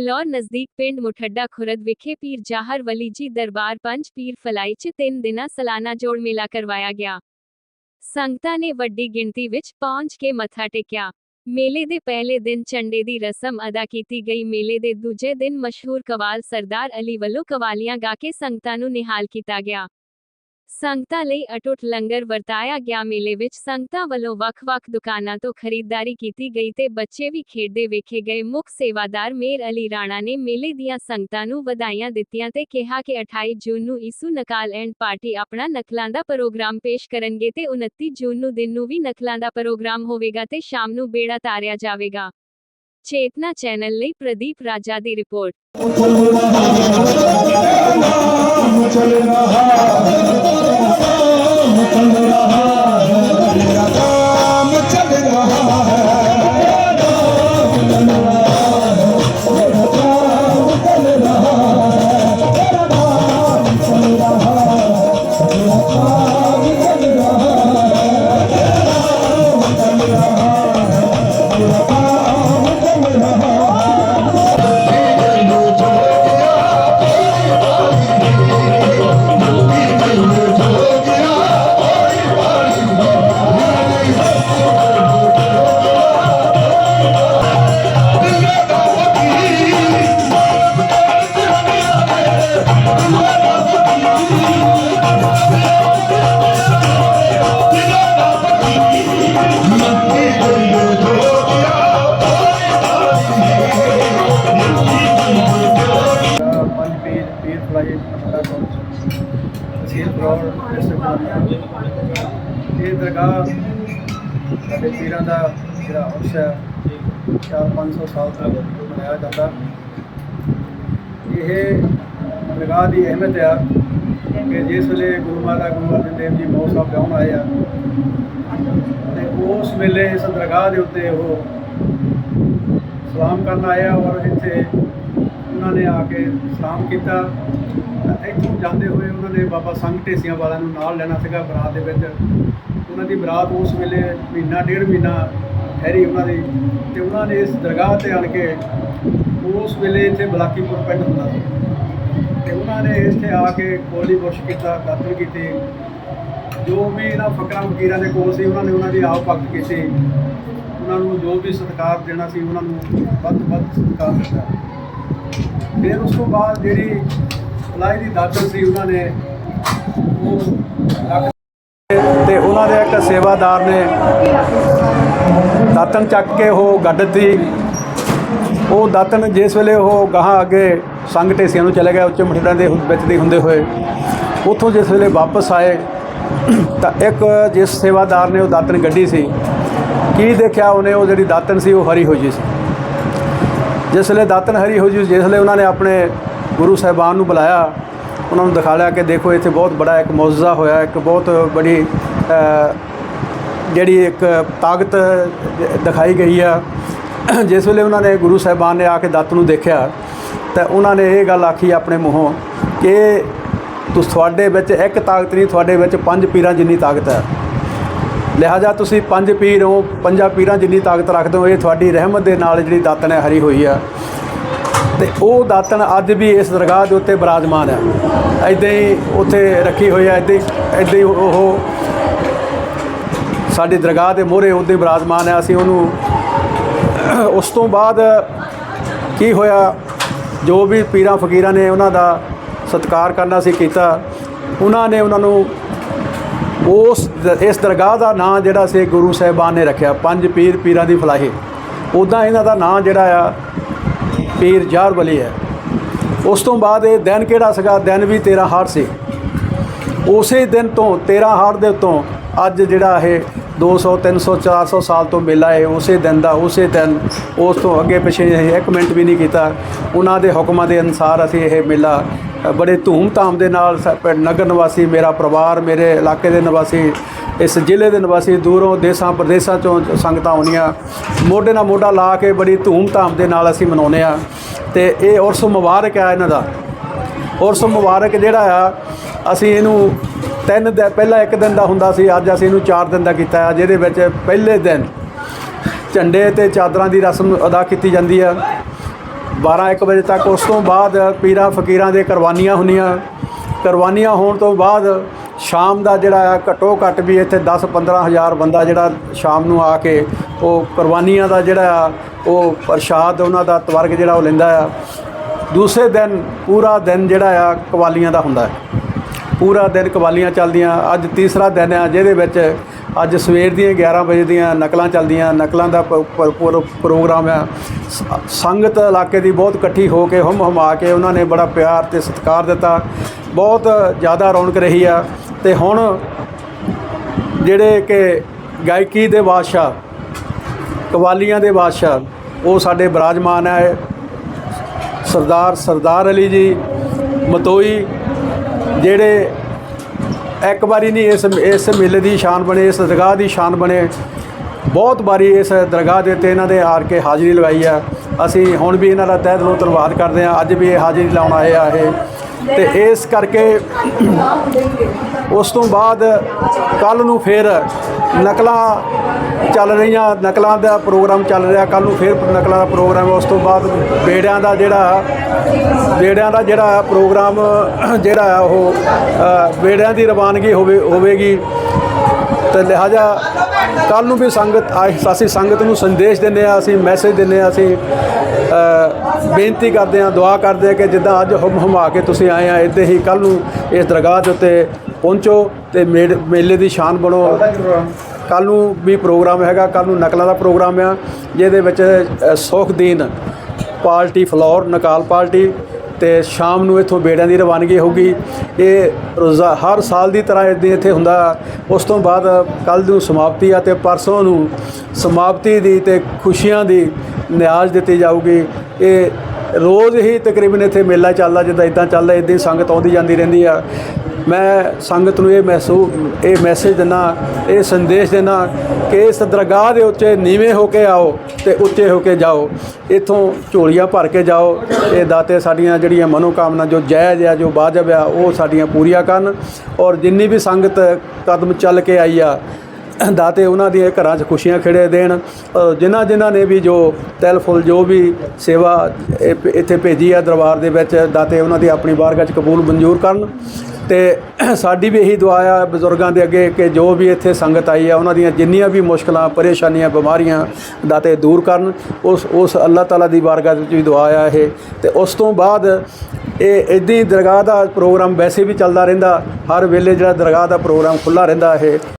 ਫਿਲੌਰ ਨਜ਼ਦੀਕ ਪਿੰਡ ਮੁਠੱਡਾ ਖੁਰਦ ਵਿਖੇ ਪੀਰ ਜਾਹਰ ਵਲੀ ਜੀ ਦਰਬਾਰ ਪੰਜ ਪੀਰ ਫਲਾਈ ਚ ਤਿੰਨ ਦਿਨਾਂ ਸਾਲਾਨਾ ਜੋੜ ਮੇਲਾ ਕਰਵਾਇਆ ਗਿਆ। ਸੰਗਤਾਂ ਨੇ ਵੱਡੀ ਗਿਣਤੀ ਵਿੱਚ ਪਹੁੰਚ ਕੇ ਮੱਥਾ ਟੇਕਿਆ। ਮੇਲੇ ਦੇ ਪਹਿਲੇ ਦਿਨ ਝੰਡੇ ਦੀ ਰਸਮ ਅਦਾ ਕੀਤੀ ਗਈ। ਮੇਲੇ ਦੇ ਦੂਜੇ ਦਿਨ ਮਸ਼ਹੂਰ ਕਵਾਲ ਸਰਦਾਰ ਅਲੀ ਵੱਲੋਂ ਕਵਾਲੀਆਂ ਗਾ ਕੇ ਸੰਗਤਾਂ ਨੂੰ ਨਿਹਾਲ ਕੀਤਾ ਗਿਆ। ਸੰਗਤਾਂ ਲਈ ਅਟੁੱਟ ਲੰਗਰ ਵਰਤਾਇਆ ਗਿਆ। ਮੇਲੇ ਵਿੱਚ ਸੰਗਤਾਂ ਵੱਲੋਂ ਵੱਖ-ਵੱਖ ਦੁਕਾਨਾਂ ਤੋਂ ਖਰੀਦਦਾਰੀ ਕੀਤੀ ਗਈ ਤੇ ਬੱਚੇ ਵੀ ਖੇਡਦੇ ਵੇਖੇ ਗਏ। ਮੁੱਖ ਸੇਵਾਦਾਰ ਮੇਰ ਅਲੀ ਰਾਣਾ ਨੇ ਮੇਲੇ ਦੀਆਂ ਸੰਗਤਾਂ ਨੂੰ ਵਧਾਈਆਂ ਦਿੱਤੀਆਂ ਤੇ ਕਿਹਾ ਕਿ 28 ਜੂਨ ਨੂੰ ਈਸੂ ਨਕਾਲ ਐਂਡ ਪਾਰਟੀ ਆਪਣਾ ਨਕਲਾਂ ਦਾ ਪ੍ਰੋਗਰਾਮ ਪੇਸ਼ ਕਰਨਗੇ ਤੇ 29 ਜੂਨ ਨੂੰ ਦਿਨ ਨੂੰ ਵੀ ਨਕਲਾਂ ਦਾ ਪ੍ਰੋਗਰਾਮ ਹੋਵੇਗਾ ਤੇ ਸ਼ਾਮ ਨੂੰ ਬੇੜਾ ਤਾਰਿਆ ਜਾਵੇਗਾ। ਚੇਤਨਾ ਚੈਨਲ ਲਈ ਪ੍ਰਦੀਪ ਰਾਜਾ ਦੀ ਰਿਪੋਰਟ। चल रहा चल रहा ਇਹ ਦਰਗਾਹ ਸਾਡੇ ਪੀਰਾਂ ਦਾ ਜਿਹੜਾ ਉਰਸ ਹੈ, ਚਾਰ 500 ਸਾਲ ਤੋਂ ਮਨਾਇਆ ਜਾਂਦਾ। ਇਹ ਦਰਗਾਹ ਦੀ ਅਹਿਮਤ ਆ ਕਿ ਜਿਸ ਵੇਲੇ ਗੁਰੂ ਮਹਾਰਾਜ ਗੁਰੂ ਅਰਜਨ ਦੇਵ ਜੀ ਮੌਤ ਸਾਹਿਬ ਜਾਉਣ ਆਏ ਆ, ਤੇ ਉਸ ਵੇਲੇ ਇਸ ਦਰਗਾਹ ਦੇ ਉੱਤੇ ਉਹ ਸਲਾਮ ਕਰਨ ਆਇਆ ਔਰ ਇੱਥੇ ਉਹਨਾਂ ਨੇ ਆ ਕੇ ਸਲਾਮ ਕੀਤਾ। ਇੱਥੋਂ ਜਾਂਦੇ ਹੋਏ ਉਹਨਾਂ ਨੇ ਬਾਬਾ ਸੰਘ ਢੇਸੀਆਂ ਵਾਲਿਆਂ ਨੂੰ ਨਾਲ ਲੈਣਾ ਸੀਗਾ ਬਰਾਤ ਦੇ ਵਿੱਚ। ਉਹਨਾਂ ਦੀ ਬਰਾਤ ਉਸ ਵੇਲੇ ਮਹੀਨਾ, ਡੇਢ ਮਹੀਨਾ ਠਹਿਰੀ ਉਹਨਾਂ ਦੀ ਤੇ ਉਹਨਾਂ ਨੇ ਇਸ ਦਰਗਾਹ ਤੇ ਆਣ ਕੇ ਉਸ ਵੇਲੇ ਇੱਥੇ ਬਲਾਕੀਪੁਰ ਪਿੰਡ ਹੁੰਦਾ ਸੀ। ਤੇ ਉਹਨਾਂ ਨੇ ਇੱਥੇ ਆ ਕੇ ਕੋਲੀ ਬੁਰਸ਼ ਕੀਤਾ ਦਾਤਨ ਕੀਤੇ। ਜੋ ਵੀ ਇਹਨਾਂ ਫਕਰਾਂ ਫਕੀਰਾਂ ਦੇ ਕੋਲ ਸੀ, ਉਹਨਾਂ ਨੇ ਉਹਨਾਂ ਦੀ ਆਪ ਭਗਤ ਕੀਤੀ। ਉਹਨਾਂ ਨੂੰ ਜੋ ਵੀ ਸਤਿਕਾਰ ਦੇਣਾ ਸੀ, ਉਹਨਾਂ ਨੂੰ ਵੱਧ ਵੱਧ ਸਤਿਕਾਰ ਦਿੱਤਾ। ਫਿਰ ਉਸ ਤੋਂ ਬਾਅਦ ਜਿਹੜੀ ਫਲਾਈ ਦੀ ਦਾਤਨ ਸੀ ਉਹਨਾਂ ਨੇ। ਉਹ ਤੇ ਉਹਨਾਂ ਦੇ ਇੱਕ ਸੇਵਾਦਾਰ ਨੇ ਦਾਤਨ ਚੱਕ ਕੇ ਉਹ ਗੱਡ ਦਿੱਤੀ। ਉਹ ਦਾਤਨ ਜਿਸ ਵੇਲੇ ਉਹ ਗਾਹਾਂ ਅੱਗੇ ਸੰਗ ਢੇਸੀਆਂ ਨੂੰ ਚਲੇ ਗਿਆ, ਉੱਚ ਮਠੜਾਂ ਦੇ ਵਿੱਚ ਦੀ ਹੁੰਦੇ ਹੋਏ, ਉੱਥੋਂ ਜਿਸ ਵੇਲੇ ਵਾਪਸ ਆਏ, ਤਾਂ ਇੱਕ ਜਿਸ ਸੇਵਾਦਾਰ ਨੇ ਉਹ ਦਾਤਨ ਗੱਡੀ ਸੀ, ਕੀ ਦੇਖਿਆ ਉਹਨੇ? ਉਹ ਜਿਹੜੀ ਦਾਤਨ ਸੀ, ਉਹ ਹਰੀ ਹੋਈ ਸੀ। ਜਿਸ ਵੇਲੇ ਦਾਤਨ ਹਰੀ ਹੋ ਜੀ ਜਿਸ ਵੇਲੇ ਉਹਨਾਂ ਨੇ ਆਪਣੇ ਗੁਰੂ ਸਾਹਿਬਾਨ ਨੂੰ ਬੁਲਾਇਆ, ਉਹਨਾਂ ਨੂੰ ਦਿਖਾ ਲਿਆ ਕਿ ਦੇਖੋ ਇੱਥੇ ਬਹੁਤ ਬੜਾ ਇੱਕ ਮੌਜਜ਼ਾ ਹੋਇਆ, ਇੱਕ ਬਹੁਤ ਬੜੀ ਜਿਹੜੀ ਇੱਕ ਤਾਕਤ ਦਿਖਾਈ ਗਈ ਆ। ਜਿਸ ਵੇਲੇ ਉਹਨਾਂ ਨੇ ਗੁਰੂ ਸਾਹਿਬਾਨ ਨੇ ਆ ਕੇ ਦਾਤ ਨੂੰ ਦੇਖਿਆ, ਤਾਂ ਉਹਨਾਂ ਨੇ ਇਹ ਗੱਲ ਆਖੀ ਆਪਣੇ ਮੂੰਹੋਂ ਕਿ ਤੁਸ, ਤੁਹਾਡੇ ਵਿੱਚ ਇੱਕ ਤਾਕਤ ਨਹੀਂ, ਤੁਹਾਡੇ ਵਿੱਚ ਪੰਜ ਪੀਰਾਂ ਜਿੰਨੀ ਤਾਕਤ ਹੈ। ਲਿਹਾਜ਼ਾ ਤੁਸੀਂ ਪੰਜ ਪੀਰ ਹੋ, ਪੰਜਾਂ ਪੀਰਾਂ ਜਿੰਨੀ ਤਾਕਤ ਰੱਖਦੇ ਹੋ, ਇਹ ਤੁਹਾਡੀ ਰਹਿਮਤ ਦੇ ਨਾਲ ਜਿਹੜੀ ਦਾਤਨ ਹੈ ਹਰੀ ਹੋਈ ਆ। ਤੇ ਉਹ ਦਾਤਨ ਅੱਜ ਵੀ ਇਸ ਦਰਗਾਹ ਦੇ ਉੱਤੇ ਬਿਰਾਜਮਾਨ ਹੈ। ਐਦਾਂ ਹੀ ਉੱਥੇ ਰੱਖੀ ਹੋਈ ਹੈ ਐਦਾਂ ਹੀ ਐਦਾਂ ਹੀ ਉਹ ਸਾਡੀ ਦਰਗਾਹ ਦੇ ਮੋਹਰੇ ਉੱਤੇ ਬਿਰਾਜਮਾਨ ਹੈ। ਅਸੀਂ ਉਹਨੂੰ ਉਸ ਤੋਂ ਬਾਅਦ ਕੀ ਹੋਇਆ, ਜੋ ਵੀ ਪੀਰਾਂ ਫਕੀਰਾਂ ਨੇ ਉਹਨਾਂ ਦਾ ਸਤਿਕਾਰ ਕਰਨਾ ਸੀ ਕੀਤਾ, ਉਹਨਾਂ ਨੇ ਉਹਨਾਂ ਨੂੰ ਉਸ ਇਸ ਦਰਗਾਹ ਦਾ ਨਾਂ ਜਿਹੜਾ ਸੀ ਗੁਰੂ ਸਾਹਿਬਾਨ ਨੇ ਰੱਖਿਆ, ਪੰਜ ਪੀਰ ਪੀਰਾਂ ਦੀ ਫਲਾਹੀ। ਉਦਾਂ ਇਹਨਾਂ ਦਾ ਨਾਂ ਜਿਹੜਾ ਆ ਪੀਰ ਜਾਰ ਬਲੀ ਹੈ। ਉਸ ਤੋਂ ਬਾਅਦ ਇਹ ਦਿਨ ਕਿਹੜਾ ਸੀਗਾ? ਦਿਨ ਵੀ 13 ਹਾਰ ਸੀ। ਉਸੇ ਦਿਨ ਤੋਂ 13 ਹਾਰ ਦੇ ਉੱਤੋਂ ਅੱਜ ਜਿਹੜਾ ਇਹ 200 300 400 ਸਾਲ ਤੋਂ ਮੇਲਾ ਹੈ, ਉਸੇ ਦਿਨ ਦਾ, ਉਸੇ ਦਿਨ ਉਸ ਤੋਂ ਅੱਗੇ ਪਿੱਛੇ ਇਹ ਇੱਕ ਮਿੰਟ ਵੀ ਨਹੀਂ ਕੀਤਾ। ਉਹਨਾਂ ਦੇ ਹੁਕਮਾਂ ਦੇ ਅਨੁਸਾਰ ਅਸੀਂ ਇਹ ਮੇਲਾ ਬੜੇ ਧੂਮ-ਧਾਮ ਦੇ ਨਾਲ ਨਗਰ ਨਿਵਾਸੀ, ਮੇਰਾ ਪਰਿਵਾਰ, ਮੇਰੇ ਇਲਾਕੇ ਦੇ ਨਿਵਾਸੀ, ਇਸ ਜ਼ਿਲ੍ਹੇ ਦੇ ਨਿਵਾਸੀ, ਦੂਰੋਂ ਦੇਸਾਂ, ਪ੍ਰਦੇਸਾਂ ਚੋਂ ਸੰਗਤਾਂ ਆਉਣੀਆਂ। ਮੋਢੇ ਨਾਲ ਮੋਢਾ ਲਾ ਕੇ ਬੜੀ ਧੂਮ-ਧਾਮ ਦੇ ਨਾਲ ਅਸੀਂ ਮਨਾਉਂਦੇ ਆ ਤੇ ਇਹ ਉਰਸ ਮੁਬਾਰਕ ਆ ਇਹਨਾਂ ਦਾ। ਉਰਸ ਮੁਬਾਰਕ ਜਿਹੜਾ ਆ, ਅਸੀਂ ਇਹਨੂੰ ਤਿੰਨ ਦਿਨ ਪਹਿਲਾਂ ਇੱਕ ਦਿਨ ਦਾ ਹੁੰਦਾ ਸੀ, ਅੱਜ ਅਸੀਂ ਇਹਨੂੰ ਚਾਰ ਦਿਨ ਦਾ ਕੀਤਾ ਆ ਜਿਹਦੇ ਵਿੱਚ ਪਹਿਲੇ ਦਿਨ ਝੰਡੇ ਤੇ ਚਾਦਰਾਂ ਦੀ ਰਸਮ ਅਦਾ ਕੀਤੀ ਜਾਂਦੀ ਆ 12 1 ਵਜੇ ਤੱਕ ਉਸ ਤੋਂ ਬਾਅਦ ਪੀਰਾਂ ਫਕੀਰਾਂ ਦੇ ਕੁਰਬਾਨੀਆਂ ਹੁੰਦੀਆਂ। ਕੁਰਬਾਨੀਆਂ ਹੋਣ ਤੋਂ ਬਾਅਦ ਸ਼ਾਮ ਦਾ ਜਿਹੜਾ ਆ ਘੱਟੋ ਘੱਟ ਵੀ ਇੱਥੇ 10 15 ਹਜ਼ਾਰ ਬੰਦਾ ਜਿਹੜਾ ਸ਼ਾਮ ਨੂੰ ਆ ਕੇ ਉਹ ਕੁਰਬਾਨੀਆਂ ਦਾ ਜਿਹੜਾ ਆ, ਉਹ ਪ੍ਰਸ਼ਾਦ ਉਹਨਾਂ ਦਾ ਤਵਰਗ ਜਿਹੜਾ ਉਹ ਲੈਂਦਾ ਆ। ਦੂਸਰੇ ਦਿਨ ਪੂਰਾ ਦਿਨ ਜਿਹੜਾ ਆ, ਕਵਾਲੀਆਂ ਦਾ ਹੁੰਦਾ ਹੈ। ਪੂਰਾ ਦਿਨ ਕਵਾਲੀਆਂ ਚੱਲਦੀਆਂ, ਅੱਜ ਤੀਸਰਾ ਦਿਨ ਆ ਜਿਹਦੇ ਵਿੱਚ ਅੱਜ ਸਵੇਰ ਦੀਆਂ 11 ਵਜੇ ਦੀਆਂ ਨਕਲਾਂ ਚੱਲਦੀਆਂ, ਨਕਲਾਂ ਦਾ ਪ- ਪ੍ਰੋਗਰਾਮ ਆ। ਸ- ਸੰਗਤ ਇਲਾਕੇ ਦੀ ਬਹੁਤ ਇਕੱਠੀ ਹੋ ਕੇ ਹਮ ਹਮਾ ਕੇ ਉਹਨਾਂ ਨੇ ਬੜਾ ਪਿਆਰ ਤੇ ਸਤਿਕਾਰ ਦਿੱਤਾ। ਬਹੁਤ ਜ਼ਿਆਦਾ ਰੌਣਕ ਰਹੀ ਆ ਤੇ ਹੁਣ ਜਿਹੜੇ ਕਿ ਗਾਇਕੀ ਦੇ ਬਾਦਸ਼ਾਹ, ਕਵਾਲੀਆਂ ਦੇ ਬਾਦਸ਼ਾਹ, ਉਹ ਸਾਡੇ ਬਿਰਾਜਮਾਨ ਹੈ ਸਰਦਾਰ ਸਰਦਾਰ ਅਲੀ ਜੀ, ਮਤੋਈ ਜਿਹੜੇ ਇੱਕ ਵਾਰੀ ਨਹੀਂ ਇਸ ਇਸ ਮੇਲੇ ਦੀ ਸ਼ਾਨ ਬਣੇ, ਇਸ ਦਰਗਾਹ ਦੀ ਸ਼ਾਨ ਬਣੇ। ਬਹੁਤ ਵਾਰੀ ਇਸ ਦਰਗਾਹ ਦੇ ਉੱਤੇ ਇਹਨਾਂ ਦੇ ਹਾਰ ਕੇ ਹਾਜ਼ਰੀ ਲਗਾਈ ਆ। ਅਸੀਂ ਹੁਣ ਵੀ ਇਹਨਾਂ ਦਾ ਤਹਿ ਦਿਲੋਂ ਧੰਨਵਾਦ ਕਰਦੇ ਆ ਅੱਜ ਵੀ ਇਹ ਹਾਜ਼ਰੀ ਲਾਉਣ ਆਏ ਆ ਇਹ। ਤੇ ਇਸ ਕਰਕੇ ਉਸ ਤੋਂ ਬਾਅਦ ਕੱਲ ਨੂੰ ਫਿਰ ਨਕਲਾਂ ਚੱਲ ਰਹੀਆਂ ਨਕਲਾਂ ਦਾ ਪ੍ਰੋਗਰਾਮ ਚੱਲ ਰਿਹਾ। ਕੱਲ ਨੂੰ ਫਿਰ ਨਕਲਾਂ ਦਾ ਪ੍ਰੋਗਰਾਮ ਉਸ ਤੋਂ ਬਾਅਦ ਬੇੜਿਆਂ ਦਾ ਜਿਹੜਾ ਬੇੜਿਆਂ ਦਾ ਜਿਹੜਾ ਪ੍ਰੋਗਰਾਮ ਜਿਹੜਾ ਆ ਉਹ ਅ, ਬੇੜਿਆਂ ਦੀ ਰਵਾਨਗੀ ਹੋਵੇ ਹੋਵੇਗੀ। ਤੇ ਲਿਹਾਜ਼ਾ ਕੱਲ ਨੂੰ ਵੀ ਸੰਗਤ ਅਸੀਂ ਸੰਗਤ ਨੂੰ ਸੰਦੇਸ਼ ਦਿੰਦੇ ਆ ਅਸੀਂ ਮੈਸੇਜ ਦਿੰਦੇ ਆ ਅਸੀਂ ਬੇਨਤੀ ਕਰਦੇ ਆ ਦੁਆ ਕਰਦੇ ਆ ਕਿ ਜਿੱਦਾਂ ਅੱਜ ਹਮ ਹਮਾ ਕੇ ਤੁਸੀਂ ਆਏ ਆ ਇੱਦਾਂ ਹੀ ਕੱਲ ਨੂੰ ਇਸ ਦਰਗਾਹ ਦੇ ਉੱਤੇ ਪਹੁੰਚੋ ਤੇ ਮੇੜ- ਮੇਲੇ ਦੀ ਸ਼ਾਨ ਬਣੋ। ਕੱਲ ਨੂੰ ਵੀ ਪ੍ਰੋਗਰਾਮ ਹੈਗਾ ਕੱਲ ਨੂੰ ਨਕਲਾਂ ਦਾ ਪ੍ਰੋਗਰਾਮ ਆ ਜਿਹਦੇ ਵਿੱਚ ਅ, ਸੁਖਦੀਨ ਪਾਰਟੀ ਫਲੋਰ ਨਕਾਲ ਪਾਰਟੀ ਤੇ ਸ਼ਾਮ ਨੂੰ ਇੱਥੋਂ ਬੇੜਿਆਂ ਦੀ ਰਵਾਨਗੀ ਹੋਊਗੀ। ਇਹ ਰੋਜ਼ਾ ਹਰ ਸਾਲ ਦੀ ਤਰ੍ਹਾਂ ਇੱਦਾਂ ਇੱਥੇ ਹੁੰਦਾ। ਉਸ ਤੋਂ ਬਾਅਦ ਕੱਲ ਨੂੰ ਸਮਾਪਤੀ ਆ ਤੇ ਪਰਸੋਂ ਨੂੰ ਸਮਾਪਤੀ ਦੀ ਤੇ ਖੁਸ਼ੀਆਂ ਦੀ ਨਿਆਜ਼ ਦਿੱਤੀ ਜਾਊਗੀ। ਇਹ ਰੋਜ਼ ਹੀ ਤਕਰੀਬਨ ਇੱਥੇ ਮੇਲਾ ਚੱਲਦਾ, ਜਿੱਦਾਂ ਇਦਾਂ ਚੱਲਦਾ, ਇਦਾਂ ਹੀ ਸੰਗਤ ਆਉਂਦੀ ਜਾਂਦੀ ਰਹਿੰਦੀ ਆ। ਮੈਂ ਸੰਗਤ ਨੂੰ ਇਹ ਮਹਿਸੂਸ ਇਹ ਮੈਸੇਜ ਦਿੰਦਾ, ਇਹ ਸੰਦੇਸ਼ ਦਿੰਦਾ ਕਿ ਇਸ ਦਰਗਾਹ ਦੇ ਉੱਤੇ ਨੀਵੇਂ ਹੋ ਕੇ ਆਓ ਤੇ ਉੱਚੇ ਹੋ ਕੇ ਜਾਓ। ਇੱਥੋਂ ਝੋਲੀਆਂ ਭਰ ਕੇ ਜਾਓ। ਇਹ ਦਾਤੇ ਸਾਡੀਆਂ ਜਿਹੜੀਆਂ ਮਨੋਕਾਮਨਾ ਜੋ ਜਾਇਜ਼ ਆ ਜੋ ਵਾਜਬ ਆ ਉਹ ਸਾਡੀਆਂ ਪੂਰੀਆਂ ਕਰਨ ਔਰ ਜਿੰਨੀ ਵੀ ਸੰਗਤ ਕਦਮ ਚੱਲ ਕੇ ਆਈ ਆ ਦਾਤੇ ਉਹਨਾਂ ਦੀਆਂ ਘਰਾਂ 'ਚ ਖੁਸ਼ੀਆਂ ਖਿੜੇ ਦੇਣ। ਅ, ਜਿਨ੍ਹਾਂ ਜਿਨ੍ਹਾਂ ਨੇ ਵੀ ਜੋ ਤੈਲ ਫੁੱਲ ਜੋ ਵੀ ਸੇਵਾ ਇੱਥੇ ਭੇਜੀ ਆ ਦਰਬਾਰ ਦੇ ਵਿੱਚ ਦਾਤੇ ਉਹਨਾਂ ਦੀ ਆਪਣੀ ਬਾਰਗਾਹ 'ਚ ਕਬੂਲ ਮਨਜ਼ੂਰ ਕਰਨ। ਤੇ ਸਾਡੀ ਵੀ ਇਹੀ ਦੁਆ ਆ ਬਜ਼ੁਰਗਾਂ ਦੇ ਅੱਗੇ ਕਿ ਜੋ ਵੀ ਇੱਥੇ ਸੰਗਤ ਆਈ ਆ, ਉਹਨਾਂ ਦੀਆਂ ਜਿੰਨੀਆਂ ਵੀ ਮੁਸ਼ਕਲਾਂ, ਪਰੇਸ਼ਾਨੀਆਂ, ਬਿਮਾਰੀਆਂ ਦਾ ਦਾਤੇ ਦੂਰ ਕਰਨ, ਉਸ ਉਸ ਅੱਲਾਹ ਤਾਲਾ ਦੀ ਬਾਰਗਾਹ ਵਿੱਚ ਵੀ ਦੁਆ ਆ ਇਹ। ਤੇ ਉਸ ਤੋਂ ਬਾਅਦ ਇਹ ਇੱਦਾਂ ਦਰਗਾਹ ਦਾ ਪ੍ਰੋਗਰਾਮ ਵੈਸੇ ਵੀ ਚੱਲਦਾ ਰਹਿੰਦਾ, ਹਰ ਵੇਲੇ ਜਿਹੜਾ ਦਰਗਾਹ ਦਾ ਪ੍ਰੋਗਰਾਮ ਖੁੱਲਾ ਰਹਿੰਦਾ ਇਹ।